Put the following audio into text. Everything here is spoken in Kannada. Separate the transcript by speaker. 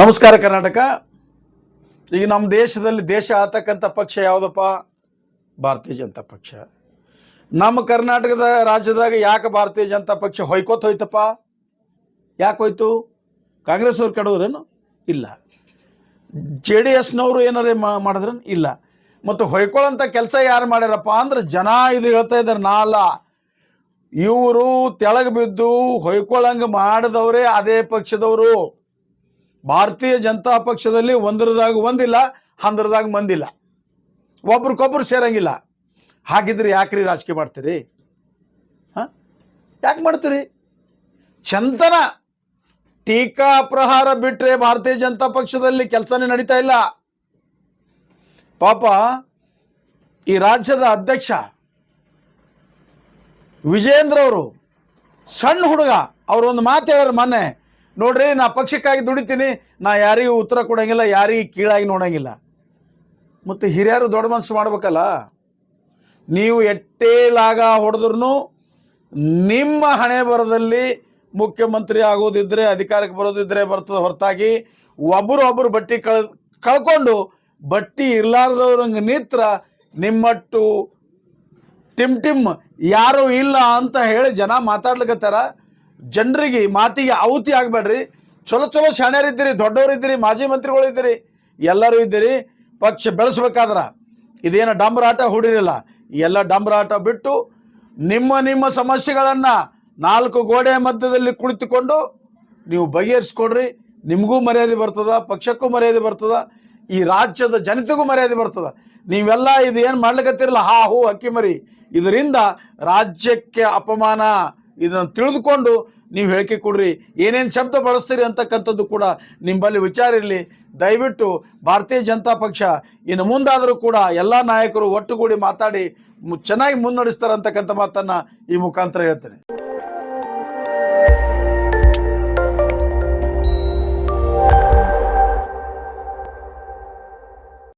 Speaker 1: ನಮಸ್ಕಾರ ಕರ್ನಾಟಕ. ಈಗ ನಮ್ಮ ದೇಶದಲ್ಲಿ ದೇಶ ಆಳ್ತಕ್ಕಂಥ ಪಕ್ಷ ಯಾವುದಪ್ಪ? ಭಾರತೀಯ ಜನತಾ ಪಕ್ಷ. ನಮ್ಮ ಕರ್ನಾಟಕದ ರಾಜ್ಯದಾಗ ಯಾಕೆ ಭಾರತೀಯ ಜನತಾ ಪಕ್ಷ ಹೊಯ್ಕೋತ ಹೋಯ್ತಪ್ಪ? ಯಾಕೆ ಹೋಯ್ತು? ಕಾಂಗ್ರೆಸ್ ಅವ್ರು ಕೆಡೋದ್ರೇನು? ಇಲ್ಲ. ಜೆ ಡಿ ಎಸ್ನವರು ಏನಾರೇ ಮಾಡಿದ್ರೇನು? ಇಲ್ಲ. ಮತ್ತು ಹೊಯ್ಕೊಳ್ಳೋಂಥ ಕೆಲಸ ಯಾರು ಮಾಡ್ಯಾರಪ್ಪ ಅಂದ್ರೆ ಜನ ಇದು ಹೇಳ್ತಾ ಇದ್ದಾರೆ ನಾಲ್ಲ ಇವರು ತೆಳಗೆ ಬಿದ್ದು ಹೊಯ್ಕೊಳ್ಳಂಗೆ ಮಾಡಿದವರೇ ಅದೇ ಪಕ್ಷದವರು. ಭಾರತೀಯ ಜನತಾ ಪಕ್ಷದಲ್ಲಿ ಒಂದರದಾಗ ಒಂದಿಲ್ಲ, ಹಂದ್ರದಾಗ ಮಂದಿಲ್ಲ. ಒಬ್ರಿಗೊಬ್ರು ಸೇರಂಗಿಲ್ಲ. ಹಾಗಿದ್ರೆ ಯಾಕ್ರಿ ರಾಜಕೀಯ ಮಾಡ್ತೀರಿ? ಹಾಂ? ಯಾಕೆ ಮಾಡ್ತೀರಿ? ಚಂತನ ಟೀಕಾ ಪ್ರಹಾರ ಬಿಟ್ಟರೆ ಭಾರತೀಯ ಜನತಾ ಪಕ್ಷದಲ್ಲಿ ಕೆಲಸನೇ ನಡೀತಾ ಇಲ್ಲ. ಪಾಪ ಈ ರಾಜ್ಯದ ಅಧ್ಯಕ್ಷ ವಿಜೇಂದ್ರ ಅವರು ಸಣ್ಣ ಹುಡುಗ, ಅವರು ಒಂದು ಮಾತು ಹೇಳ್ಯಾರ ಮೊನ್ನೆ ನೋಡ್ರಿ, ನಾ ಪಕ್ಷಕ್ಕಾಗಿ ದುಡಿತೀನಿ, ನಾ ಯಾರಿಗೂ ಉತ್ತರ ಕೊಡೋಂಗಿಲ್ಲ, ಯಾರಿಗೂ ಕೀಳಾಗಿ ನೋಡಂಗಿಲ್ಲ. ಮತ್ತು ಹಿರಿಯರು ದೊಡ್ಡ ಮನಸ್ಸು ಮಾಡ್ಬೇಕಲ್ಲ? ನೀವು ಎಟ್ಟೇ ಲಾಗ ಹೊಡೆದ್ರೂ ನಿಮ್ಮ ಹಣೆ ಬರದಲ್ಲಿ ಮುಖ್ಯಮಂತ್ರಿ ಆಗೋದಿದ್ರೆ, ಅಧಿಕಾರಕ್ಕೆ ಬರೋದಿದ್ರೆ ಬರ್ತದೆ ಹೊರತಾಗಿ ಒಬ್ಬರು ಒಬ್ಬರು ಬಟ್ಟಿ ಕಳ್, ಕಳ್ಕೊಂಡು ಬಟ್ಟಿ ಇರ್ಲಾರ್ದವ್ರಂಗೆ ನಿತ್ರ ನಿಮ್ಮಟ್ಟು ಟಿಮ್ ಟಿಮ್ ಯಾರು ಇಲ್ಲ ಅಂತ ಹೇಳಿ ಜನ ಮಾತಾಡ್ಲಿಕತ್ತಾರ. ಜನರಿಗೆ ಮಾತಿಗೆ ಆಹುತಿ ಆಗಬೇಡ್ರಿ. ಚಲೋ ಚಲೋ ಶಾಣ್ಯರಿದ್ದೀರಿ ದೊಡ್ಡವರಿದ್ದೀರಿ ಮಾಜಿ ಮಂತ್ರಿಗಳಿದ್ದೀರಿ ಎಲ್ಲರೂ ಇದ್ದೀರಿ. ಪಕ್ಷ ಬೆಳೆಸ್ಬೇಕಾದ್ರ ಇದೇನು ಡಂಬರಾಟ ಹೂಡಿರಲಿಲ್ಲ. ಎಲ್ಲ ಡಂಬರಾಟ ಬಿಟ್ಟು ನಿಮ್ಮ ನಿಮ್ಮ ಸಮಸ್ಯೆಗಳನ್ನು ನಾಲ್ಕು ಗೋಡೆ ಮಧ್ಯದಲ್ಲಿ ಕುಳಿತುಕೊಂಡು ನೀವು ಬಗೆಹರಿಸ್ಕೊಡ್ರಿ. ನಿಮಗೂ ಮರ್ಯಾದೆ ಬರ್ತದ, ಪಕ್ಷಕ್ಕೂ ಮರ್ಯಾದೆ ಬರ್ತದ, ಈ ರಾಜ್ಯದ ಜನತೆಗೂ ಮರ್ಯಾದೆ ಬರ್ತದ. ನೀವೆಲ್ಲ ಇದು ಏನು ಮಾಡ್ಲಿಕ್ಕತ್ತಿರಲ್ಲ ಹಾ, ಹೂ ಅಕ್ಕಿ ಮರಿ. ಇದರಿಂದ ರಾಜ್ಯಕ್ಕೆ ಅಪಮಾನ ಇದನ್ನು ತಿಳಿದುಕೊಂಡು ನೀವು ಹೇಳಿಕೆ ಕೊಡ್ರಿ. ಏನೇನು ಶಬ್ದ ಬಳಸ್ತೀರಿ ಅಂತಕ್ಕಂಥದ್ದು ಕೂಡ ನಿಮ್ಮಲ್ಲಿ ವಿಚಾರ ಇರಲಿ. ದಯವಿಟ್ಟು ಭಾರತೀಯ ಜನತಾ ಪಕ್ಷ ಇನ್ನು ಮುಂದಾದರೂ ಕೂಡ ಎಲ್ಲ ನಾಯಕರು ಒಟ್ಟುಗೂಡಿ ಮಾತಾಡಿ ಚೆನ್ನಾಗಿ ಮುನ್ನಡೆಸ್ತಾರೆ ಅಂತಕ್ಕಂಥ ಮಾತನ್ನು ಈ ಮುಖಾಂತರ ಹೇಳ್ತೇನೆ.